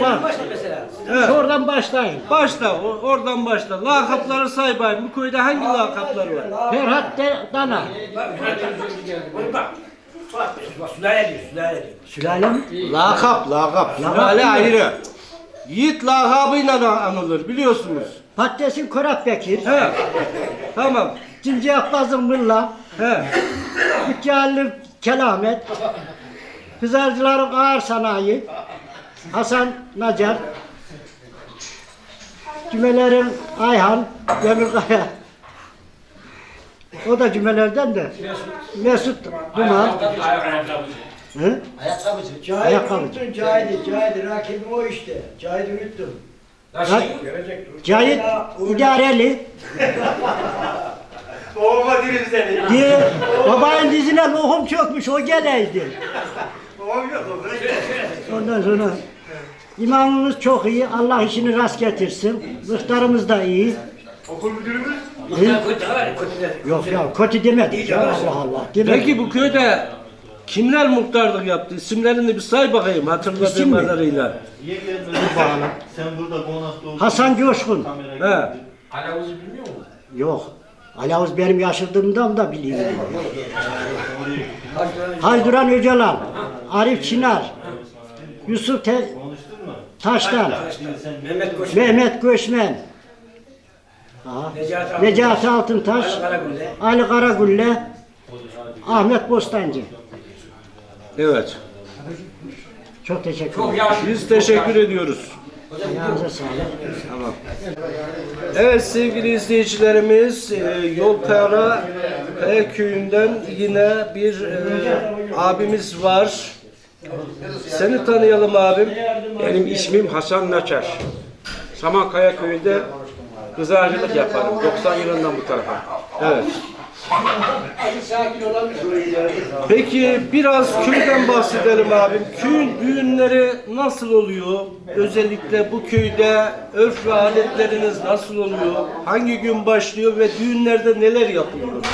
Bak. başla mesela. Evet. Oradan başlayın. Başla, o- oradan başla. Lakapları say bayım. Bu köyde hangi lakaplar var? Ferhat de Dana. Bak, bak, bak. Bak, bak, sülale diyor, sülale diyor. Sülalem. Lakap, lakap. Sülale ayrı. Yiğit lakabıyla da anılır biliyorsunuz. Patatesin Korat Bekir. He. Tamam. Cinci Abbas'ın Mılla. He. Kelamet. Hızarcıların Ağır Sanayi. Hasan Nacar. Cümelerin Ayhan. Demirkaya. O da cümelerden de. Mesut Duman. Hı? Ayakkabıcı. Cahit Ayakkabı. unuttun Cahit'i. Cahit rakibim o işte. Cahit unuttum. Nasıl? Cahit İdareli. Babama dirim seni. Diye babanın dizine lokum çökmüş o geleydi. Babam yok o. Ondan sonra imamımız çok iyi. Allah işini rast getirsin. Muhtarımız da iyi. Okul müdürümüz. Hı? Kötü var. Yok ya kötü demedik ya Allah Allah. Demedik. Peki bu köyde kimler muhtarlık yaptı? İsimlerini bir say bakayım İsim hatırladığım mi? kadarıyla. Sen burada konakta ol. Hasan Coşkun. He. Alavuz'u bilmiyor musun? Yok. Alavuz benim yaşadığımdan da biliyorum. Hayduran Öcalan. Arif Çınar. Yusuf Te-? Taştan. Mehmet Koç. Mehmet Göçmen. Aha. Necati Altıntaş. Ali Karagülle. Ali Karagülle. Ahmet Bostancı. Evet. Çok teşekkür Çok ederim. yaşlı. Biz teşekkür ediyoruz. Ayağınıza sağlık. Tamam. Evet sevgili izleyicilerimiz, e, Yolkara Kaya Köyü'nden yine bir e, abimiz var. Seni tanıyalım abim. Benim ismim Hasan Naçar. Samankaya köyünde kızarcılık yaparım. 90 yılından bu tarafa. Evet. Peki biraz köyden bahsedelim abim. Köyün düğünleri nasıl oluyor? Özellikle bu köyde örf ve adetleriniz nasıl oluyor? Hangi gün başlıyor ve düğünlerde neler yapılıyor?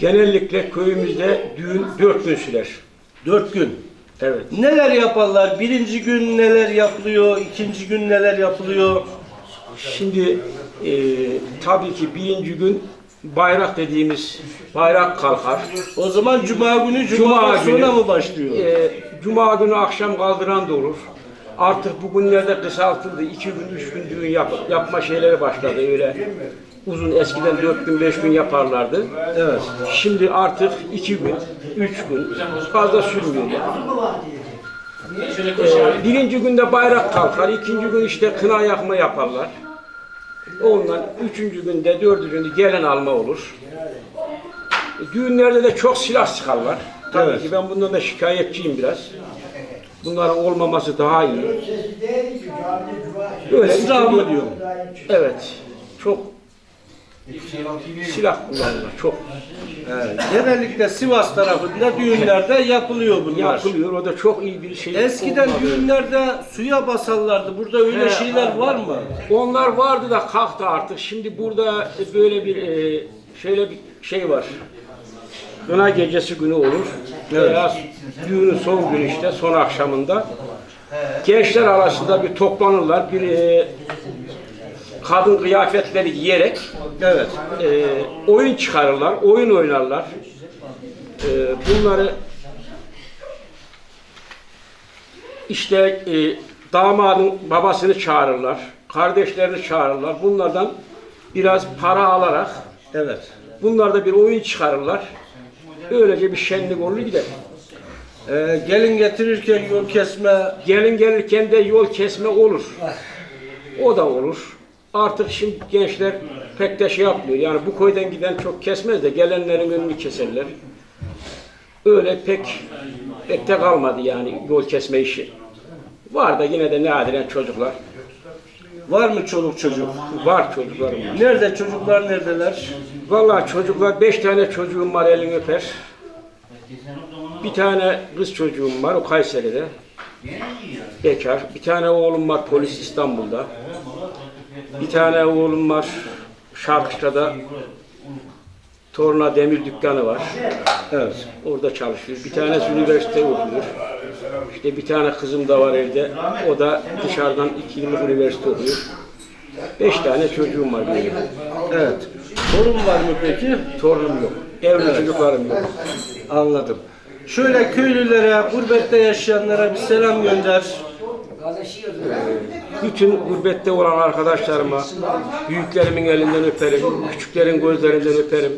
Genellikle köyümüzde düğün 4 gün sürer. Dört gün. Evet. Neler yaparlar? Birinci gün neler yapılıyor? İkinci gün neler yapılıyor? Şimdi e, tabii ki birinci gün bayrak dediğimiz bayrak kalkar. O zaman cuma günü cuma, Cuma günü. mı başlıyor? E, Cuma günü akşam kaldıran da olur. Artık bugünlerde kısaltıldı. 2 gün, 3 gün düğün yap, yapma şeyleri başladı öyle. Uzun eskiden 4 gün, 5 gün yaparlardı. Evet. Şimdi artık iki gün, üç gün fazla sürmüyor yani. Ee, birinci günde bayrak kalkar, ikinci gün işte kına yakma yaparlar. Ondan üçüncü günde, dördüncü günde gelen alma olur. Düğünlerde de çok silah sıkarlar. Tabii Evet. ki ben bundan da şikayetçiyim biraz. Bunların olmaması daha iyi. İslam mı üçüncü- diyor? Evet. Çok silah kullanırlar. Çok. Evet. Genellikle Sivas tarafında düğünlerde yapılıyor bunlar. yapılıyor. O da çok iyi bir şey. Eskiden olmadı. düğünlerde suya basarlardı. Burada öyle He, şeyler var mı? Onlar vardı da kalktı artık. Şimdi burada böyle bir e, şöyle bir şey var. Kına gecesi günü olur. Veya düğünün son günü işte son akşamında. Gençler arasında bir toplanırlar. Bir e, kadın kıyafetleri giyerek Evet. e, oyun çıkarırlar, oyun oynarlar. E, bunları işte e, damadın babasını çağırırlar, kardeşlerini çağırırlar. Bunlardan biraz para alarak Evet. bunlar da bir oyun çıkarırlar. Böylece bir şenlik olur gider. Ee, gelin getirirken yol kesme Gelin gelirken de yol kesme olur. O da olur. Artık şimdi gençler pek de şey yapmıyor. Yani bu koydan giden çok kesmez de gelenlerin önünü keserler. Öyle pek pek de kalmadı yani yol kesme işi. Var da yine de nadiren çocuklar. var mı çoluk çocuk? Var çocuklarım var. Nerede çocuklar neredeler? Vallahi çocuklar, beş tane çocuğum var elini öper. Bir tane kız çocuğum var, o Kayseri'de. Bekar. Bir tane oğlum var, polis İstanbul'da. Bir tane oğlum var, Şarkışla'da. Torna demir dükkanı var. Evet. Orada çalışıyor. Bir tanesi üniversite okuyor. İşte bir tane kızım da var evde. O da dışarıdan iki yıllık üniversite okuyor. Beş tane çocuğum var benim. Evet. Torun var mı peki? Torunum yok. Evli çocuklarım yok. Anladım. Şöyle köylülere, gurbette yaşayanlara bir selam gönder. Bütün gurbette olan arkadaşlarıma, büyüklerimin elinden öperim, küçüklerin gözlerinden öperim.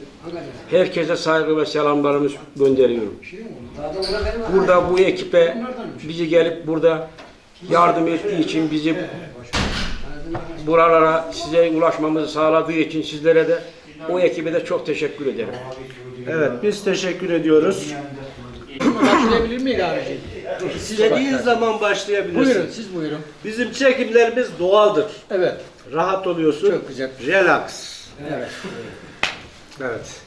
Herkese saygı ve selamlarımı gönderiyorum. Burada bu ekipe bizi gelip burada yardım ettiği için bizi buralara size ulaşmamızı sağladığı için sizlere de o ekibe de çok teşekkür ederim. Evet, biz teşekkür ediyoruz. Başlayabilir miyiz abiciğim? İstediğin zaman başlayabilirsin. Buyurun siz buyurun. Bizim çekimlerimiz doğaldır. Evet. Rahat oluyorsun. Çok güzel. Relax. Evet. Evet.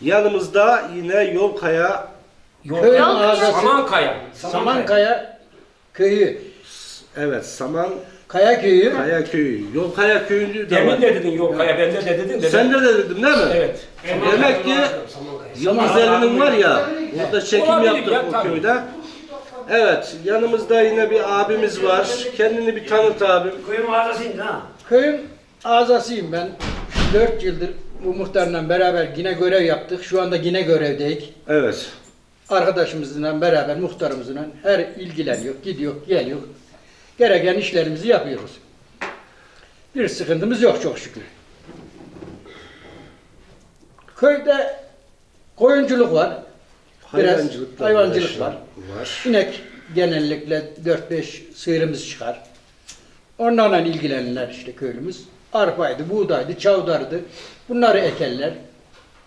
Yanımızda yine Yolkaya Köyün ağzası Samankaya. Samankaya köyü. Evet, Saman Kaya köyü. Kaya Köyü. Yolkaya Köyü de var. Demin de dedin yok kaya bende de dedin de. Sen de dedim değil mi? Evet. Demek ki Yılmaz Ali'nin var ya, burada çekim yaptık ya, bu köyde. Evet, yanımızda yine bir abimiz var. Kendini bir tanıt abim. Köyün mağazasıydı ha. Köyün ağzasıyım ben. 4 yıldır bu muhtarla beraber yine görev yaptık. Şu anda yine görevdeyiz. Evet. Arkadaşımızla beraber muhtarımızla her ilgileniyor, gidiyor, geliyor. Gereken işlerimizi yapıyoruz. Bir sıkıntımız yok çok şükür. Köyde koyunculuk var. Biraz hayvancılık var. var. İnek genellikle 4-5 sığırımız çıkar. Onlarla ilgilenirler işte köylümüz. Arpaydı, buğdaydı, çavdardı. Bunları ekerler,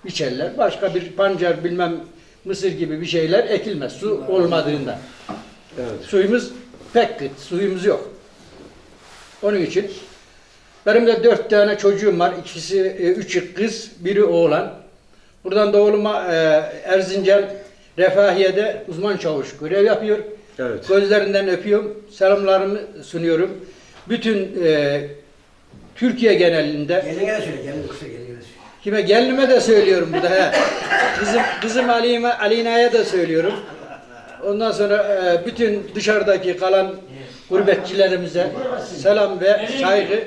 biçerler. Başka bir pancar bilmem mısır gibi bir şeyler ekilmez su olmadığında. Evet. Suyumuz pek kıt, suyumuz yok. Onun için benim de dört tane çocuğum var. İkisi, e, üçü kız, biri oğlan. Buradan da oğluma e, Erzincan Refahiye'de uzman çavuş görev yapıyor. Evet. Gözlerinden öpüyorum, selamlarımı sunuyorum. Bütün e, Türkiye genelinde Gelin gene söyle. Gelin kısa gelin gene söyle. Kime gelinime de söylüyorum bu da he. Kızım, kızım Alime, Alina'ya da söylüyorum. Ondan sonra e, bütün dışarıdaki kalan gurbetçilerimize selam ve saygı